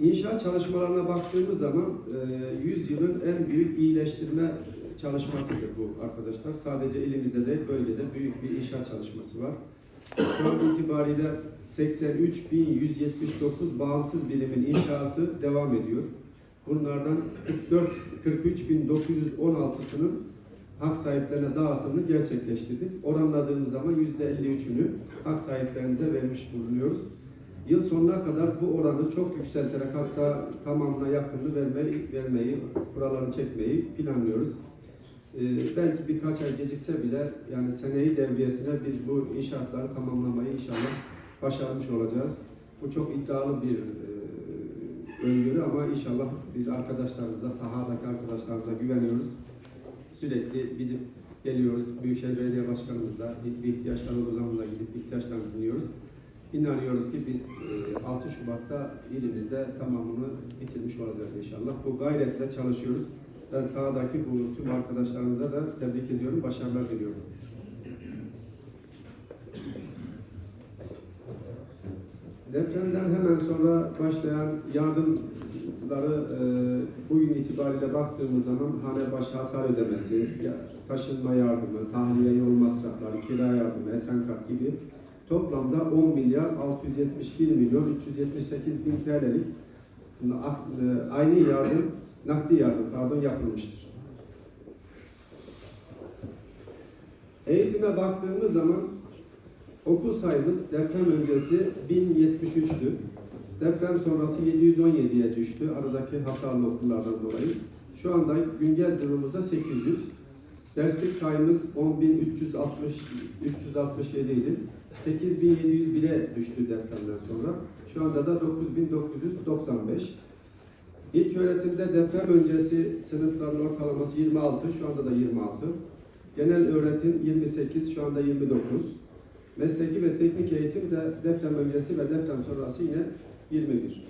İnşaat çalışmalarına baktığımız zaman e, 100 yılın en büyük iyileştirme çalışmasıdır bu arkadaşlar. Sadece elimizde değil, bölgede büyük bir inşaat çalışması var. Şu an itibariyle 83.179 bağımsız birimin inşası devam ediyor. Bunlardan 44 43.916'sının hak sahiplerine dağıtımını gerçekleştirdik. Oranladığımız zaman %53'ünü hak sahiplerimize vermiş bulunuyoruz. Yıl sonuna kadar bu oranı çok yükselterek hatta tamamına yakınını vermeyi, vermeyi, buralarını çekmeyi planlıyoruz. Ee, belki birkaç ay gecikse bile yani seneyi devriyesine biz bu inşaatları tamamlamayı inşallah başarmış olacağız. Bu çok iddialı bir e, öngörü ama inşallah biz arkadaşlarımıza, sahadaki arkadaşlarımıza güveniyoruz. Sürekli gidip geliyoruz. Büyükşehir Belediye Başkanımızla bir ihtiyaçlar olduğu zaman da gidip ihtiyaçlarını dinliyoruz. İnanıyoruz ki biz e, 6 Şubat'ta ilimizde tamamını bitirmiş olacağız inşallah. Bu gayretle çalışıyoruz. Ben sahadaki bu tüm arkadaşlarımıza da tebrik ediyorum, başarılar diliyorum. Depremden hemen sonra başlayan yardımları e, bugün itibariyle baktığımız zaman hane başı hasar ödemesi, taşınma yardımı, tahliye yol masrafları, kira yardımı, esenkart gibi toplamda 10 milyar 671 milyon 378 bin TL'lik ak- e, aynı yardım, nakdi yardım pardon yapılmıştır. Eğitime baktığımız zaman okul sayımız deprem öncesi 1073'tü. Deprem sonrası 717'ye düştü aradaki hasarlı okullardan dolayı. Şu anda güncel durumumuzda 800. Derslik sayımız 10.360 367 idi. 8.701'e düştü depremden sonra. Şu anda da 9.995. İlk öğretimde deprem öncesi sınıfların ortalaması 26, şu anda da 26. Genel öğretim 28, şu anda 29. Mesleki ve teknik eğitim de deprem öncesi ve deprem sonrası yine 21.